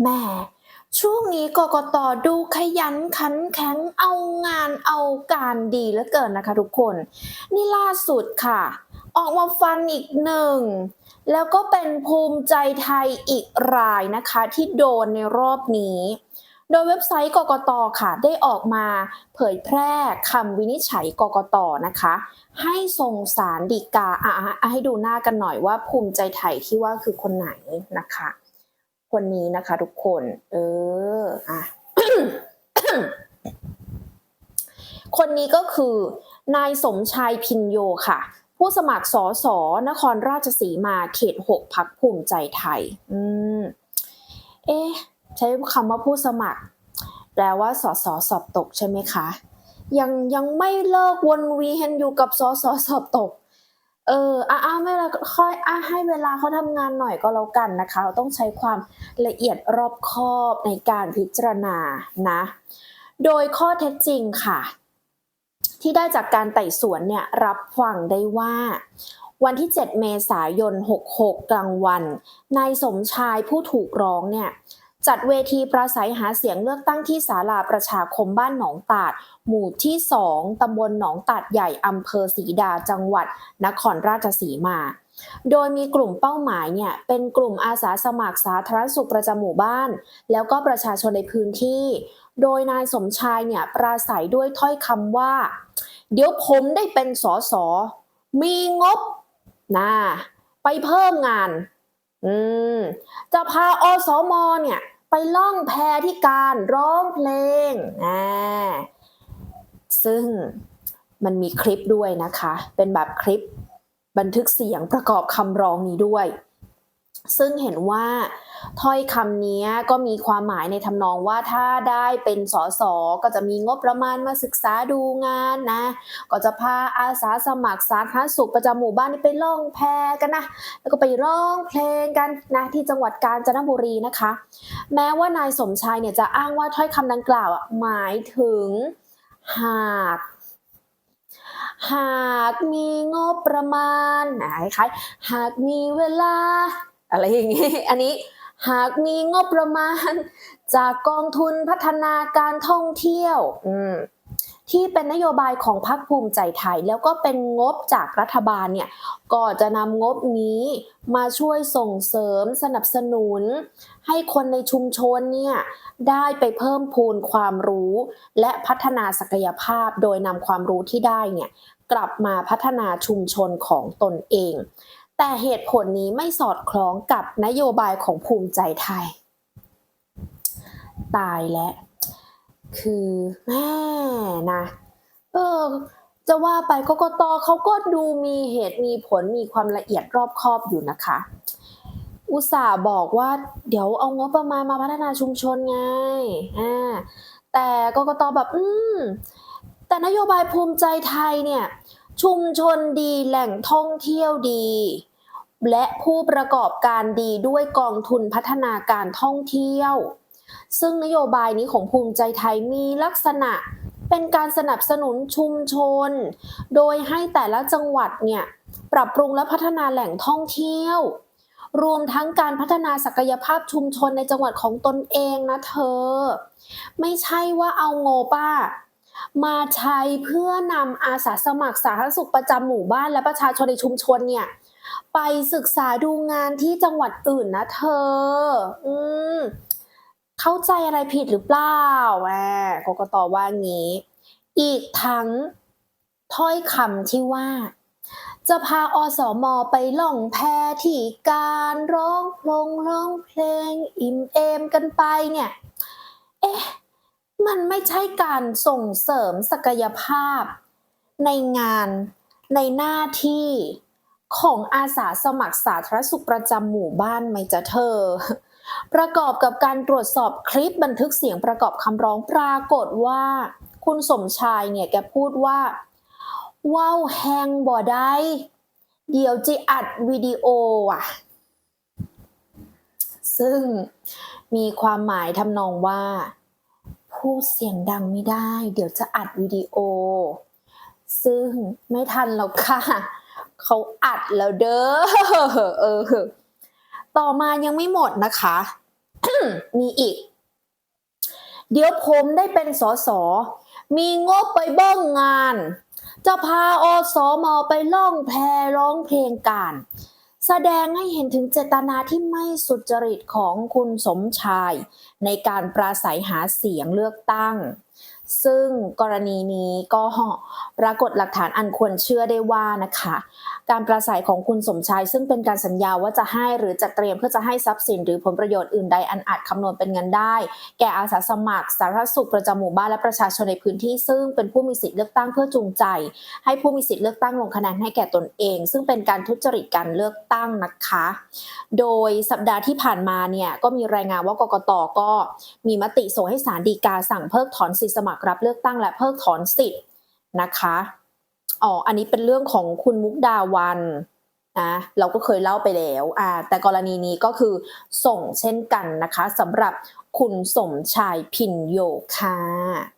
แหม่ช่วงนี้กกตดูขยันขันแข็งเอางานเอาการดีเหลือเกินนะคะทุกคน นี่ล่าสุดค่ะ ออกมาฟันอีกหนึ่ง แล้วก็เป็นภูมิใจไทยอีกรายนะคะที่โดนในรอบนี้ โดยเว็บไซต์กกตค่ะ ได้ออกมาเผยแพร่คำวินิจฉัยกกตนะคะ ให้ส่งสารดีกาอะอะให้ดูหน้ากันหน่อยว่าภูมิใจไทยที่ว่าคือคนไหนนะคะ คนนี้นะคะ ทุกคน เอออะคนนี้ก็คือนายสมชายพินโยค่ะ ผู้สมัครสอสอนครราชสีมาเขตหกพักภูมิใจไทย อืม เอ๊ะ ใช้คำว่าผู้สมัคร แปลว่าสอสอสอบตกใช่ไหมคะ ยังยังไม่เลิกวนเวียนอยู่กับสอสอสอบตก เอออะอะไม่ละค่อยอะให้เวลาเขาทำงานหน่อยก็แล้วกันนะคะเราต้องใช้ความละเอียดรอบคอบในการพิจารณานะ โดยข้อเท็จจริงค่ะ ที่ได้จากการไต่สวนเนี่ยรับฟังได้ว่า วันที่ 7 เมษายน 66 กลางวันนายสมชายผู้ถูกร้องเนี่ย จัดเวทีปราศัยหาเสียงเลือกตั้งที่ศาลาประชาคมบ้านหนองตาด หมู่ที่ 2 ตำบลหนองตาดใหญ่อำเภอศรีดา จังหวัด นครราชสีมา โดยมีกลุ่มเป้าหมายเนี่ย เป็นกลุ่มอาสาสมัครสาธารณสุขประจำหมู่บ้าน แล้วก็ประชาชนในพื้นที่ โดยนายสมชายเนี่ยปราศัยด้วยถ้อยคำว่า เดี๋ยวผมได้เป็นสอสอมีงบนะไปเพิ่มงาน อืมจะพาอสมเนี่ย ไปล่องแพที่การร้องเพลงอ่าซึ่งมันมีคลิปด้วยนะคะ เป็นแบบคลิปบันทึกเสียงประกอบคำร้องนี้ด้วย ซึ่งเห็นว่า ถ้อยคำนี้ก็มีความหมายในทำนองว่าถ้าได้เป็นสสก็จะมีงบประมาณมาศึกษาดูงานนะ ก็จะพาอาสาสมัครสาธารณสุขประจำหมู่บ้านนี่ไปล่องแพกันนะ แล้วก็ไปร้องเพลงกันนะที่จังหวัดกาญจนบุรีนะคะ แม้ว่านายสมชายเนี่ยจะอ้างว่าถ้อยคำดังกล่าวหมายถึงหากหากมีงบประมาณนคล้ายๆหากมีเวลา อะไรอย่างงี้ อันนี้ หากมีงบประมาณ จากกองทุนพัฒนาการท่องเที่ยว ที่เป็นนโยบายของพรรคภูมิใจไทย แล้วก็เป็นงบจากรัฐบาลเนี่ยก็จะนำงบนี้มาช่วยส่งเสริมสนับสนุน ให้คนในชุมชนเนี่ยได้ไปเพิ่มพูนความรู้ และพัฒนาศักยภาพโดยนำความรู้ที่ได้เนี่ยกลับมาพัฒนาชุมชนของตนเอง แต่เหตุผลนี้ไม่สอดคล้องกับนโยบายของภูมิใจไทย ตายแล้วคือแม่นะเออจะว่าไปกกตเขาก็ดูมีเหตุมีผลมีความละเอียดรอบคอบอยู่นะคะ อุตส่าห์บอกว่าเดี๋ยวเอางบประมาณมาพัฒนาชุมชนไงอ่าแต่กกตแบบอืมแต่นโยบายภูมิใจไทยเนี่ย ชุมชนดีแหล่งท่องเที่ยวดี และผู้ประกอบการดีด้วยกองทุนพัฒนาการท่องเที่ยว ซึ่งนโยบายนี้ของภูมิใจไทยมีลักษณะเป็นการสนับสนุนชุมชน โดยให้แต่ละจังหวัดเนี่ยปรับปรุงและพัฒนาแหล่งท่องเที่ยว รวมทั้งการพัฒนาศักยภาพชุมชนในจังหวัดของตนเองนะเธอ ไม่ใช่ว่าเอาโงป้า มาใช้เพื่อนำอาสาสมัครสาธารณสุขประจำหมู่บ้านและประชาชนในชุมชนเนี่ย ไปศึกษาดูงานที่จังหวัดอื่นนะเธอ อืมเข้าใจอะไรผิดหรือเปล่าแหมกกตว่างี้ อีกทั้งถ้อยคำที่ว่า จะพาอสมไปล่องแพที่การร้องพลงร้องเพลง อิ่มเอมกันไปเนี่ย เอ๊ะ มันไม่ใช่การส่งเสริมศักยภาพ ในงานในหน้าที่ของอาสาสมัครสาธารณสุขประจำหมู่บ้านไหมจ๊ะเธอ ประกอบกับการตรวจสอบคลิปบันทึกเสียงประกอบคำร้องปรากฏว่า คุณสมชายเนี่ยแกพูดว่า ว้าวแฮงบ่ได้เดี๋ยวจะอัดวิดีโออะ ซึ่งมีความหมายทำนองว่า พูดเสียงดังไม่ได้ เดี๋ยวจะอัดวิดีโอ ซึ่งไม่ทันแล้วค่ะ เขาอัดแล้วเด้อเออ ต่อมายังไม่หมดนะคะ มีอีก เดี๋ยวผมได้เป็นสสมีงบไปเบิ้งงาน จะพาอสมไปล่องแพร้องเพลงการ แสดงให้เห็นถึงเจตนาที่ไม่สุจริตของคุณสมชาย ในการปราศัยหาเสียงเลือกตั้ง ซึ่งกรณีนี้ก็ปรากฏหลักฐานอันควรเชื่อได้ว่านะคะ การปราศัยของคุณสมชายซึ่งเป็นการสัญญาว่าจะให้หรือจะเตรียมเพื่อจะให้ทรัพย์สิน หรือผลประโยชน์อื่นใดอันอาจคำนวณเป็นเงินได้ แก่อาสาสมัคร สาธารณสุขประจำหมู่บ้านและประชาชนในพื้นที่ ซึ่งเป็นผู้มีสิทธิเลือกตั้งเพื่อจูงใจ ให้ผู้มีสิทธิเลือกตั้งลงคะแนนให้แก่ตนเอง ซึ่งเป็นการทุจริตการเลือกตั้งนะคะ โดยสัปดาห์ที่ผ่านมาเนี่ยก็มีรายงานว่ากกตก็มีมติส่งให้ศาลฎีกาสั่งเพิกถอนสิทธิสมัครรับเลือกตั้งและเพิกถอนสิทธิ์นะคะอ๋ออันนี้เป็นเรื่องของคุณมุกดาวันนะเราก็เคยเล่าไปแล้วอ่าแต่กรณีนี้ก็คือส่งเช่นกันนะคะสำหรับคุณสมชายพินโยค่ะ